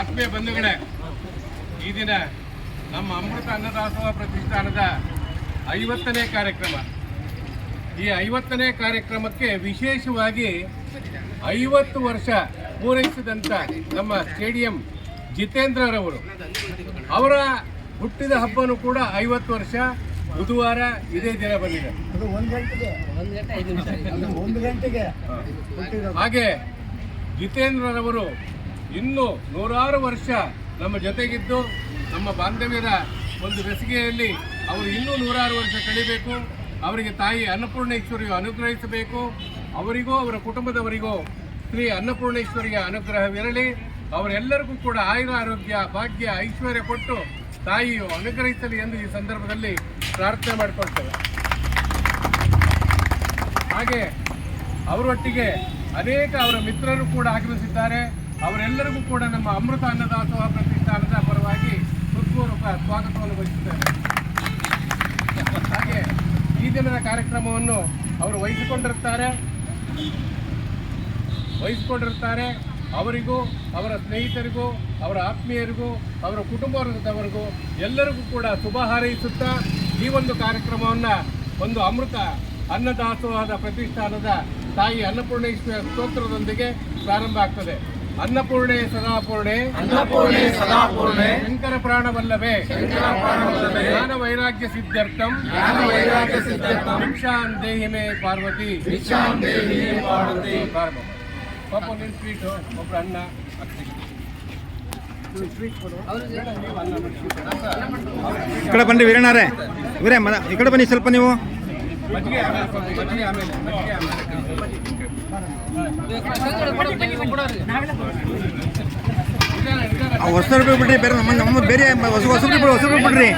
ಆತ್ಮೀಯ ಬಂಧುಗಳೇ ಈ ದಿನ ನಮ್ಮ ಅಮೃತ ಅನ್ನದಾಸೋಹ ಪ್ರತಿಷ್ಠಾನದ ಐವತ್ತನೇ ಕಾರ್ಯಕ್ರಮ. ಈ ಐವತ್ತನೇ ಕಾರ್ಯಕ್ರಮಕ್ಕೆ ವಿಶೇಷವಾಗಿ ಐವತ್ತು ವರ್ಷ ಪೂರೈಸಿದಂಥ ನಮ್ಮ ಸ್ಟೇಡಿಯಂ ಜಿತೇಂದ್ರರವರು ಅವರ ಹುಟ್ಟಿದ ಹಬ್ಬನೂ ಕೂಡ ಐವತ್ತು ವರ್ಷ ಬುಧವಾರ ಇದೇ ದಿನ ಬಂದಿದೆ. ಹಾಗೆ ಜಿತೇಂದ್ರರವರು ಇನ್ನೂ ನೂರಾರು ವರ್ಷ ನಮ್ಮ ಜೊತೆಗಿದ್ದು, ನಮ್ಮ ಬಾಂಧವ್ಯದ ಒಂದು ಬೆಸಿಗೆಯಲ್ಲಿ ಅವರು ಇನ್ನೂ ನೂರಾರು ವರ್ಷ ಕಳಿಬೇಕು. ಅವರಿಗೆ ತಾಯಿ ಅನ್ನಪೂರ್ಣೇಶ್ವರಿಯು ಅನುಗ್ರಹಿಸಬೇಕು. ಅವರಿಗೂ, ಅವರ ಕುಟುಂಬದವರಿಗೂ ಶ್ರೀ ಅನ್ನಪೂರ್ಣೇಶ್ವರಿಯ ಅನುಗ್ರಹವಿರಲಿ. ಅವರೆಲ್ಲರಿಗೂ ಕೂಡ ಆಯುರ ಆರೋಗ್ಯ, ಭಾಗ್ಯ, ಐಶ್ವರ್ಯ ಕೊಟ್ಟು ತಾಯಿಯು ಅನುಗ್ರಹಿಸಲಿ ಎಂದು ಈ ಸಂದರ್ಭದಲ್ಲಿ ಪ್ರಾರ್ಥನೆ ಮಾಡಿಕೊಳ್ತೇವೆ. ಹಾಗೆ ಅವರೊಟ್ಟಿಗೆ ಅನೇಕ ಅವರ ಮಿತ್ರರು ಕೂಡ ಆಗಮಿಸಿದ್ದಾರೆ ಅವರೆಲ್ಲರಿಗೂ ಕೂಡ ನಮ್ಮ ಅಮೃತ ಅನ್ನದಾಸೋಹ ಪ್ರತಿಷ್ಠಾನದ ಪರವಾಗಿ ಹೃತ್ಪೂರ್ವಕ ಸ್ವಾಗತವನ್ನು ವಹಿಸುತ್ತೇವೆ ಹಾಗೆ ಈ ದಿನದ ಕಾರ್ಯಕ್ರಮವನ್ನು ಅವರು ವಹಿಸಿಕೊಂಡಿರುತ್ತಾರೆ. ವಹಿಸಿಕೊಂಡಿರುತ್ತಾರೆ. ಅವರಿಗೂ, ಅವರ ಸ್ನೇಹಿತರಿಗೂ, ಅವರ ಆತ್ಮೀಯರಿಗೂ, ಅವರ ಕುಟುಂಬ ವರ್ಗದವರಿಗೂ ಎಲ್ಲರಿಗೂ ಕೂಡ ಶುಭ ಹಾರೈಸುತ್ತಾ ಈ ಒಂದು ಕಾರ್ಯಕ್ರಮವನ್ನು ಒಂದು ಅಮೃತ ಅನ್ನದಾಸೋಹದ ಪ್ರತಿಷ್ಠಾನದ ತಾಯಿ ಅನ್ನಪೂರ್ಣೇಶ್ವರ ಸ್ತೋತ್ರದೊಂದಿಗೆ ಪ್ರಾರಂಭ ಆಗ್ತದೆ. ಅನ್ನಪೂರ್ಣೆ ಸದಾಪೂರ್ಣೆ. ಅನ್ನಪೂರ್ಣೆ ಸದಾಪೂರ್ಣೆ. ಶಂಕರ ಪ್ರಾಣವಲ್ಲವೇ ಜ್ಞಾನ ವೈರಾಗ್ಯ ಸಿದ್ಧಾರ್ಥಂ. ಜ್ಞಾನ ವೈರಾಗ್ಯ ಸಿದ್ಧಾರ್ಥ. ಭಿಕ್ಷಾಂ ದೇಹಿ ಮೇ ಪಾರ್ವತಿ. ಭಿಕ್ಷಾಂ ದೇಹಿ ಮೇ ಪಾರ್ವತಿ. ಪ್ರಾರಂಭ. ಪಾಪ ನಿನ್ ಸ್ವೀಟ್ ಒಬ್ಬರು ಅನ್ನ ಈ ಕಡೆ ಬನ್ನಿ ವೀರಣ್ಣರೇ. ಇವರೇ ಮನ ಈ ಕಡೆ ಬನ್ನಿ ಸ್ವಲ್ಪ ನೀವು. ಹೊಸ ರೂಪಾಯಿ ಬಿಡ್ರಿ, ಬೇರೆ ನಮ್ಮ ನಮ್ಮ ಬೇರೆ ಹೊಸ ಹೊಸ ರೂಪಾಯಿ ಹೊಸ ರೂಪಾಯಿ ಬಿಡ್ರಿ.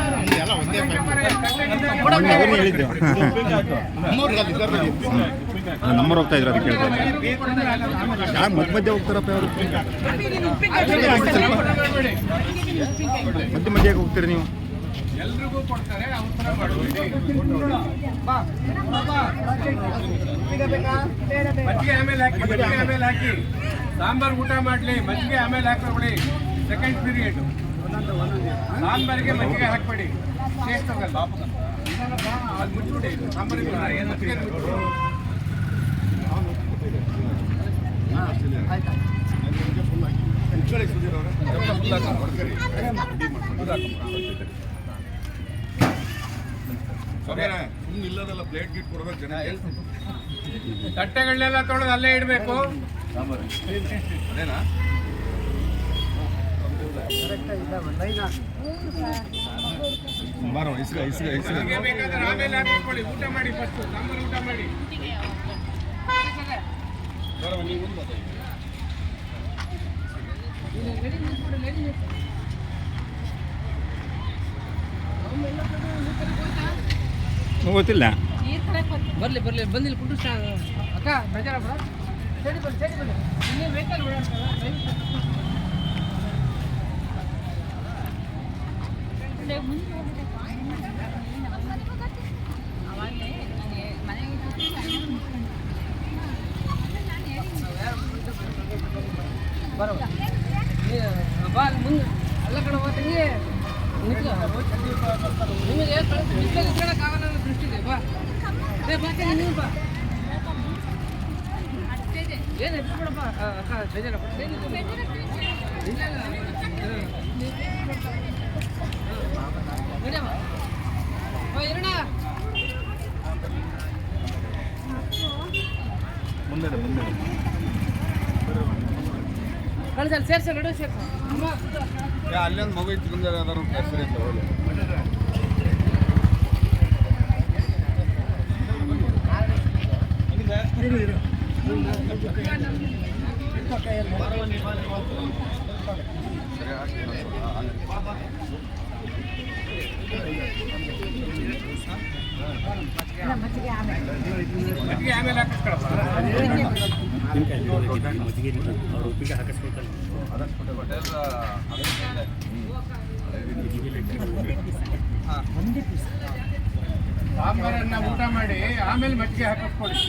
ನಂಬರ್ ಹೋಗ್ತಾ ಇದ್ರು, ಅದಕ್ಕೆ ಯಾಕೆ ಮಧ್ಯ ಮಧ್ಯೆ ಹೋಗ್ತಾರಪ್ಪ ಅವರು ಮಧ್ಯ ಮಧ್ಯೆ ಹೋಗ್ತೀರಿ ನೀವು? ಎಲ್ರಿಗೂ ಕೊಡ್ತಾರೆ ಅವ್ರ ಮಾಡಬೇಡಿ ಮಜ್ಜಿಗೆ ಆಮೇಲೆ ಹಾಕಿ ಮಜ್ಜಿಗೆ ಆಮೇಲೆ ಹಾಕಿ ಸಾಂಬಾರ್ ಊಟ ಮಾಡ್ಲಿ ಮಜ್ಜಿಗೆ ಆಮೇಲೆ ಹಾಕೋಬಿಡಿ ಸೆಕೆಂಡ್ ಪೀರಿಯಡ್ ಸಾಂಬಾರಿಗೆ ಮಜ್ಜಿಗೆ ಹಾಕ್ಬೇಡಿ ಟೇಸ್ಟ್ ಹೋಗಲ್ಲ ಅದು ಮುಚ್ಚಿಬಿಡಿ ಸಾಂಬಾರಿಗೆ ಮಜ್ಜಿಗೆ ಮುಚ್ಚಿಬಿಡಿ. ಸುಮ್ಮನೆ ಇಲ್ಲದಲ್ಲ ಪ್ಲೇಟ್ ಗಿಟ್ ಕೊಡ್ಬೇಕು ಜನ ತಟ್ಟೆಗಳನ್ನೆಲ್ಲ ತೊಳೆದು ಅಲ್ಲೇ ಇಡಬೇಕು. ಅದೇನಾ? ಬಾರೋ ಇಸ್ಗ ಇಸ್ಗ ಇಸ್ಗ ಮಜ್ಜಿಗೆ ಬೇಕಾದ್ರೆ ಆಮೇಲೆ ಹಾಕೊಳ್ಳಿ ಊಟ ಮಾಡಿ ಫಸ್ಟ್ ಸಾಂಬಾರು ಊಟ ಮಾಡಿ. ಗೊತ್ತಿಲ್ಲ. ಬರ್ಲಿ ಬರ್ಲಿ. ಬಂದಿಲ್ಲ ಕುಂಡ್ರು ಸ್ಟಾ ಅಕ್ಕ ಬೇಜಾರ ಬಿಡ. ಸರಿ ಬನ್ನಿ ಸರಿ ಬನ್ನಿ ಇನ್ನೇ ವೆಹಿಕಲ್ ಮುಂದೆ ಮುಂದೆ ಕಳ್ಸಲ್ಲಿ ಸೇರ್ಸ ನಡು ಸೇರ್ಸ. ಅಲ್ಲೊಂದು ಮಗು ಇತ್ತು ಬಂದ್ರೆ ಅಂತ ಹೆಸರು ಅಂತ ಹೋಗ್ಲಿ ಸರಿ ಹಾಕಿ ಮಜ್ಜಿಗೆ ಹಾಕಿಸ್ಕೊಳಪ್ಪ ಸಾಂಬಾರನ್ನ ಊಟ ಮಾಡಿ ಆಮೇಲೆ ಮಜ್ಜಿಗೆ ಹಾಕಿಸ್ಕೊಳ್ಳಿ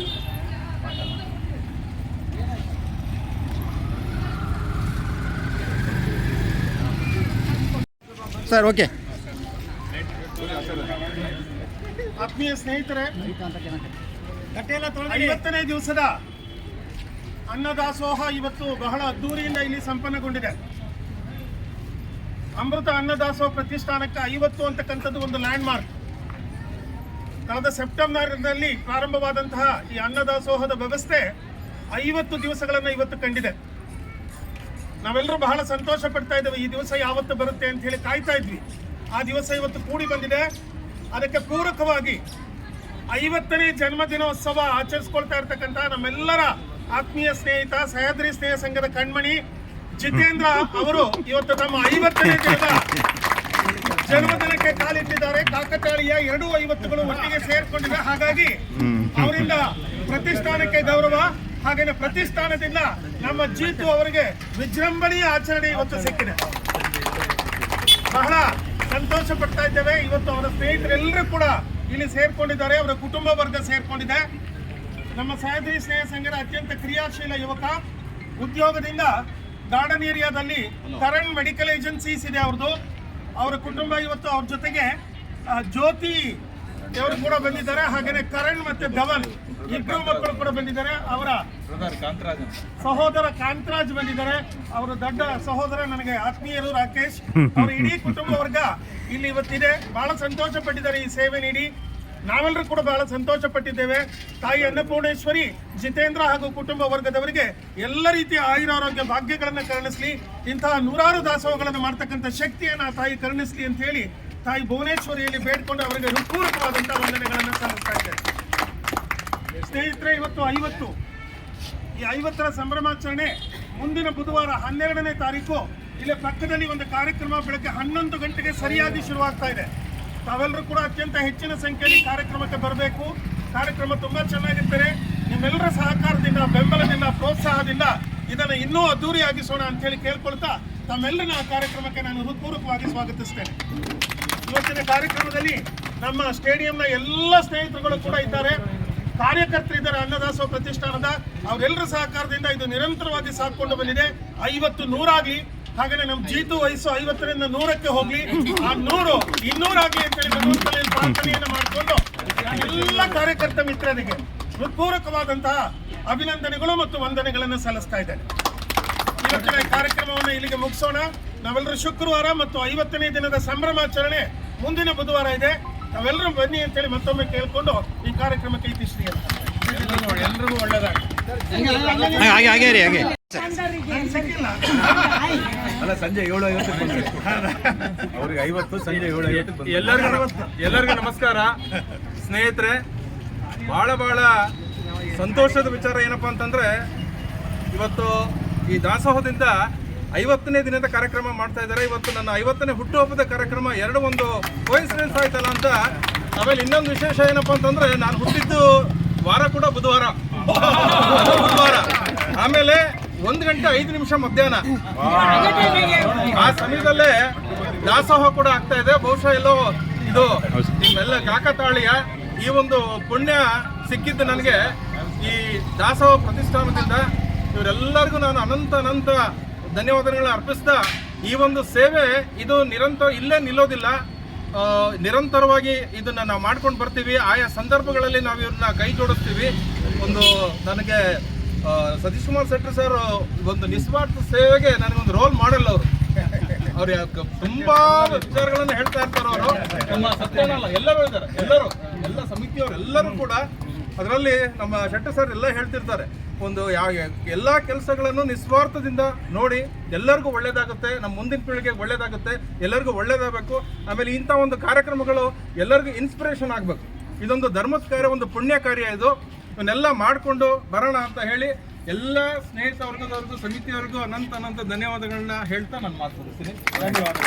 ಸರ್, ಓಕೆ. ಆತ್ಮೀಯ ಸ್ನೇಹಿತರೆ ಐವತ್ತನೇ ದಿವಸದ ಅನ್ನದಾಸೋಹ ಇವತ್ತು ಬಹಳ ಅದ್ದೂರಿಯಿಂದ ಇಲ್ಲಿ ಸಂಪನ್ನಗೊಂಡಿದೆ. ಅಮೃತ ಅನ್ನದಾಸೋಹ ಪ್ರತಿಷ್ಠಾನಕ್ಕೆ ಐವತ್ತು ಅಂತಕ್ಕಂಥದ್ದು ಒಂದು ಲ್ಯಾಂಡ್ ಮಾರ್ಕ್ ಕಳೆದ ಸೆಪ್ಟೆಂಬರ್ನಲ್ಲಿ ಪ್ರಾರಂಭವಾದಂತಹ ಈ ಅನ್ನದಾಸೋಹದ ವ್ಯವಸ್ಥೆ ಐವತ್ತು ದಿವಸಗಳನ್ನು ಇವತ್ತು ಕಂಡಿದೆ. ನಾವೆಲ್ಲರೂ ಬಹಳ ಸಂತೋಷ ಪಡ್ತಾ ಇದ್ದೇವೆ. ಈ ದಿವಸ ಯಾವತ್ತು ಬರುತ್ತೆ ಅಂತ ಹೇಳಿ ಕಾಯ್ತಾ ಇದ್ವಿ. ಆ ದಿವಸ ಇವತ್ತು ಕೂಡಿ ಬಂದಿದೆ. ಅದಕ್ಕೆ ಪೂರಕವಾಗಿ ಐವತ್ತನೇ ಜನ್ಮದಿನೋತ್ಸವ ಆಚರಿಸ್ಕೊಳ್ತಾ ಇರ್ತಕ್ಕಂಥ ನಮ್ಮೆಲ್ಲರ ಆತ್ಮೀಯ ಸ್ನೇಹಿತ, ಸಹ್ಯಾದ್ರಿ ಸ್ನೇಹ ಸಂಘದ ಕಣ್ಮಣಿ ಜಿತೇಂದ್ರ ಅವರು ಇವತ್ತು ತಮ್ಮ ಐವತ್ತನೇ ದಿನದ ಜನ್ಮದಿನಕ್ಕೆ ಕಾಲಿಟ್ಟಿದ್ದಾರೆ. ಕಾಕತಾಳೀಯ ಎರಡು ಐವತ್ತುಗಳು ಒಟ್ಟಿಗೆ ಸೇರ್ಕೊಂಡಿದೆ. ಹಾಗಾಗಿ ಅವರಿಂದ ಪ್ರತಿಷ್ಠಾನಕ್ಕೆ ಗೌರವ ಹಾಗೇನೆ ಪ್ರತಿಷ್ಠಾನದಿಂದ ನಮ್ಮ ಜೀತು ಅವರಿಗೆ ವಿಜೃಂಭಣೆಯ ಆಚರಣೆ ಇವತ್ತು ಸಿಕ್ಕಿದೆ. ಬಹಳ ಸಂತೋಷ ಪಡ್ತಾ ಇದ್ದೇವೆ. ಇವತ್ತು ಅವರ ಸ್ನೇಹಿತರೆಲ್ಲರೂ ಕೂಡ ಇಲ್ಲಿ ಸೇರ್ಕೊಂಡಿದ್ದಾರೆ. ಅವರ ಕುಟುಂಬ ವರ್ಗ ಸೇರ್ಕೊಂಡಿದೆ. ನಮ್ಮ ಸಹ್ಯಾದ್ರಿ ಸ್ನೇಹ ಸಂಘದ ಅತ್ಯಂತ ಕ್ರಿಯಾಶೀಲ ಯುವಕ, ಉದ್ಯೋಗದಿಂದ ಗಾರ್ಡನ್ ಏರಿಯಾದಲ್ಲಿ ಕರಣ್ ಮೆಡಿಕಲ್ ಏಜೆನ್ಸೀಸ್ ಇದೆ ಅವ್ರದ್ದು. ಅವರ ಕುಟುಂಬ ಇವತ್ತು ಅವ್ರ ಜೊತೆಗೆ ಜ್ಯೋತಿ ಇವರು ಕೂಡ ಬಂದಿದ್ದಾರೆ. ಹಾಗೇನೆ ಕರಣ್ ಮತ್ತೆ ಧವನ್. ಇಬ್ಬರು ಮಕ್ಕಳು ಕೂಡ ಬಂದಿದ್ದಾರೆ. ಅವರ ಸಹೋದರ ಕಾಂತರಾಜ್ ಬಂದಿದ್ದಾರೆ. ಅವರ ದೊಡ್ಡ ಸಹೋದರ ನನಗೆ ಆತ್ಮೀಯರು ರಾಕೇಶ್. ಅವರ ಇಡೀ ಕುಟುಂಬ ವರ್ಗ ಇಲ್ಲಿ ಇವತ್ತಿದೆ. ಬಹಳ ಸಂತೋಷ ಪಟ್ಟಿದ್ದಾರೆ ಈ ಸೇವೆ ನೀಡಿ. ನಾವೆಲ್ಲರೂ ಕೂಡ ಬಹಳ ಸಂತೋಷ ಪಟ್ಟಿದ್ದೇವೆ ತಾಯಿ ಅನ್ನಪೂರ್ಣೇಶ್ವರಿ ಜಿತೇಂದ್ರ ಹಾಗೂ ಕುಟುಂಬ ವರ್ಗದವರಿಗೆ ಎಲ್ಲ ರೀತಿಯ ಆಯುರಾರೋಗ್ಯ ಭಾಗ್ಯಗಳನ್ನು ಕರುಣಿಸಲಿ. ಇಂತಹ ನೂರಾರು ದಾಸೋಹಗಳನ್ನು ಮಾಡ್ತಕ್ಕಂಥ ಶಕ್ತಿಯನ್ನು ತಾಯಿ ಕರುಣಿಸಲಿ ಅಂತ ಹೇಳಿ ತಾಯಿ ಭುವನೇಶ್ವರಿಯಲ್ಲಿ ಬೇಡ್ಕೊಂಡು ಅವರಿಗೆ ಹೃತ್ಪೂರ್ವಕವಾದಂತಹ ವಂದನೆಗಳನ್ನು ಸಲ್ಲಿಸ್ತಾ ಇದ್ದೇವೆ. ಇವತ್ತು ಐವತ್ತು. ಈ ಐವತ್ತರ ಸಂಭ್ರಮಾಚರಣೆ ಮುಂದಿನ ಬುಧವಾರ ಹನ್ನೆರಡನೇ ತಾರೀಕು. ಇಲ್ಲೇ ಪಕ್ಕದಲ್ಲಿ ಒಂದು ಕಾರ್ಯಕ್ರಮ ಬೆಳಗ್ಗೆ ಹನ್ನೊಂದು ಗಂಟೆಗೆ ಸರಿಯಾಗಿ ಶುರುವಾಗ್ತಾ ಇದೆ. ತಾವೆಲ್ಲರೂ ಕೂಡ ಅತ್ಯಂತ ಹೆಚ್ಚಿನ ಸಂಖ್ಯೆಯಲ್ಲಿ ಕಾರ್ಯಕ್ರಮಕ್ಕೆ ಬರಬೇಕು. ಕಾರ್ಯಕ್ರಮ ತುಂಬಾ ಚೆನ್ನಾಗಿರ್ತಾರೆ. ನಿಮ್ಮೆಲ್ಲರ ಸಹಕಾರದಿಂದ, ಬೆಂಬಲದಿಂದ, ಪ್ರೋತ್ಸಾಹದಿಂದ ಇದನ್ನು ಇನ್ನೂ ಅದ್ದೂರಿಯಾಗಿಸೋಣ ಅಂತ ಹೇಳಿ ಕೇಳ್ಕೊಳ್ತಾ ತಮ್ಮೆಲ್ಲರ ಆ ಕಾರ್ಯಕ್ರಮಕ್ಕೆ ನಾನು ಹೃತ್ಪೂರ್ವಕವಾಗಿ ಸ್ವಾಗತಿಸ್ತೇನೆ. ಇವತ್ತಿನ ಕಾರ್ಯಕ್ರಮದಲ್ಲಿ ನಮ್ಮ ಸ್ಟೇಡಿಯಂನ ಎಲ್ಲ ಸ್ನೇಹಿತರುಗಳು ಕೂಡ ಇದ್ದಾರೆ. ಕಾರ್ಯಕರ್ತರಿದ್ದಾರೆ ಅನ್ನದಾಸೋ ಪ್ರತಿಷ್ಠಾನದ ಅವರೆಲ್ಲರ ಸಹಕಾರದಿಂದ ಇದು ನಿರಂತರವಾಗಿ ಸಾಕೊಂಡು ಬಂದಿದೆ. ಐವತ್ತು ನೂರಾಗ್ಲಿ ಹಾಗೆ ನಮ್ಮ ಜೀತು ವಯಸ್ಸು ಐವತ್ತರಿಂದ ನೂರಕ್ಕೆ ಹೋಗ್ಲಿ, ಆ ನೂರು ಇನ್ನೂರಾಗ್ಲಿ ಅಂತೇಳಿ ಭಗವಂತನಲ್ಲಿ ಪ್ರಾರ್ಥನೆಯನ್ನು ಮಾಡಿಕೊಂಡು ಎಲ್ಲ ಕಾರ್ಯಕರ್ತ ಮಿತ್ರರಿಗೆ ಹೃತ್ಪೂರ್ವಕವಾದಂತಹ ಅಭಿನಂದನೆಗಳು ಮತ್ತು ವಂದನೆಗಳನ್ನು ಸಲ್ಲಿಸ್ತಾ ಇದ್ದೇನೆ. ಇವತ್ತಿನ ಕಾರ್ಯಕ್ರಮವನ್ನು ಇಲ್ಲಿಗೆ ಮುಗಿಸೋಣ. ನಾವೆಲ್ಲರೂ ಶುಕ್ರವಾರ ಮತ್ತು ಐವತ್ತನೇ ದಿನದ ಸಂಭ್ರಮಾಚರಣೆ ಮುಂದಿನ ಬುಧವಾರ ಇದೆ. ನಾವೆಲ್ಲರೂ ಬನ್ನಿ ಅಂತೇಳಿ ಮತ್ತೊಮ್ಮೆ ಕೇಳ್ಕೊಂಡು ಈ ಕಾರ್ಯಕ್ರಮಕ್ಕೆ ಇತಿಶ್ರೀ ಅಂತ. ಎಲ್ರಿಗೂ ಒಳ್ಳೇದಾಗಲಿ. ಹಾಗೆ ಹಾಗೆ ರೀ ಹಾಗೆ. ಅಲ್ಲ ಸಂಜೆ ಏಳು ಐವತ್ತು ಅವ್ರಿಗೆ ಐವತ್ತು ಸಂಜೆ ಏಳು ಐವತ್ತು ಎಲ್ಲರಿಗೂ ಎಲ್ಲರಿಗೂ ನಮಸ್ಕಾರ. ಸ್ನೇಹಿತರೆ ಭಾಳ ಭಾಳ ಸಂತೋಷದ ವಿಚಾರ ಏನಪ್ಪ ಅಂತಂದ್ರೆ ಇವತ್ತು ಈ ದಾಸೋಹದಿಂದ ಐವತ್ತನೇ ದಿನದ ಕಾರ್ಯಕ್ರಮ ಮಾಡ್ತಾ ಇದ್ದಾರೆ. ಇವತ್ತು ನನ್ನ ಐವತ್ತನೇ ಹುಟ್ಟುಹಬ್ಬದ ಕಾರ್ಯಕ್ರಮ ಎರಡು ಒಂದು ಕೋಇನ್ಸಿಡೆನ್ಸ್ ಆಯ್ತಲ್ಲ ಅಂತ. ಆಮೇಲೆ ಇನ್ನೊಂದು ವಿಶೇಷ ಏನಪ್ಪ ಅಂತಂದ್ರೆ ನಾನು ಹುಟ್ಟಿದ್ದು ವಾರ ಕೂಡ ಬುಧವಾರ. ಬುಧವಾರ. ಆಮೇಲೆ ಒಂದು ಗಂಟೆ ಐದು ನಿಮಿಷ ಮಧ್ಯಾಹ್ನ. ಆ ಸಮಯದಲ್ಲೇ ದಾಸೋಹ ಕೂಡ ಆಗ್ತಾ ಇದೆ. ಬಹುಶಃ ಎಲ್ಲೋ ಇದು ನಿಮ್ಮೆಲ್ಲ ಕಾಕತಾಳಿಯ ಈ ಒಂದು ಪುಣ್ಯ ಸಿಕ್ಕಿದ್ದು ನನಗೆ ಈ ದಾಸೋಹ ಪ್ರತಿಷ್ಠಾನದಿಂದ. ಇವರೆಲ್ಲರಿಗೂ ನಾನು ಅನಂತ ಅನಂತ ಧನ್ಯವಾದಗಳನ್ನ ಅರ್ಪಿಸ್ತಾ ಈ ಒಂದು ಸೇವೆ ಇದು ನಿರಂತರ ಇಲ್ಲೇ ನಿಲ್ಲೋದಿಲ್ಲ. ನಿರಂತರವಾಗಿ ಇದನ್ನ ನಾವು ಮಾಡ್ಕೊಂಡು ಬರ್ತೀವಿ. ಆಯಾ ಸಂದರ್ಭಗಳಲ್ಲಿ ನಾವು ಇವ್ರನ್ನ ಕೈ ಜೋಡಿಸ್ತೀವಿ. ಒಂದು ನನಗೆ ಸತೀಶ್ ಕುಮಾರ್ ಶೆಟ್ಟರ್ ಸರ್ ಒಂದು ನಿಸ್ವಾರ್ಥ ಸೇವೆಗೆ ನನಗೊಂದು ರೋಲ್ ಮಾಡಲ್ಲ ಅವರು. ಅವ್ರು ತುಂಬಾ ವಿಚಾರಗಳನ್ನು ಹೇಳ್ತಾ ಇರ್ತಾರೆ ಅವರು ನಮ್ಮ ಸತ್ಯನಲ್ಲ, ಎಲ್ಲರೂ ಇದ್ದಾರೆ. ಎಲ್ಲರೂ, ಎಲ್ಲ ಸಮಿತಿಯವರು ಎಲ್ಲರೂ ಕೂಡ ಅದರಲ್ಲಿ ನಮ್ಮ ಶೆಟ್ಟಿ ಸರ್ ಎಲ್ಲ ಹೇಳ್ತಿರ್ತಾರೆ, ಒಂದು ಯಾವ ಎಲ್ಲ ಕೆಲಸಗಳನ್ನು ನಿಸ್ವಾರ್ಥದಿಂದ ನೋಡಿ, ಎಲ್ಲರಿಗೂ ಒಳ್ಳೇದಾಗುತ್ತೆ, ನಮ್ಮ ಮುಂದಿನ ಪೀಳಿಗೆಗೆ ಒಳ್ಳೇದಾಗುತ್ತೆ, ಎಲ್ಲರಿಗೂ ಒಳ್ಳೇದಾಗಬೇಕು, ಆಮೇಲೆ ಇಂಥ ಒಂದು ಕಾರ್ಯಕ್ರಮಗಳು ಎಲ್ಲರಿಗೂ ಇನ್ಸ್ಪಿರೇಷನ್ ಆಗಬೇಕು. ಇದೊಂದು ಧರ್ಮದ ಕಾರ್ಯ ಒಂದು ಪುಣ್ಯ ಕಾರ್ಯ ಇದು. ಇವನ್ನೆಲ್ಲ ಮಾಡಿಕೊಂಡು ಬರೋಣ ಅಂತ ಹೇಳಿ ಎಲ್ಲ ಸ್ನೇಹಿತ ವರ್ಗದವ್ರಿಗೂ ಸಮಿತಿಯವರೆಗೂ ಅನಂತ ಅನಂತ ಧನ್ಯವಾದಗಳನ್ನ ಹೇಳ್ತಾ ನಾನು ಮಾತು ಧನ್ಯವಾದ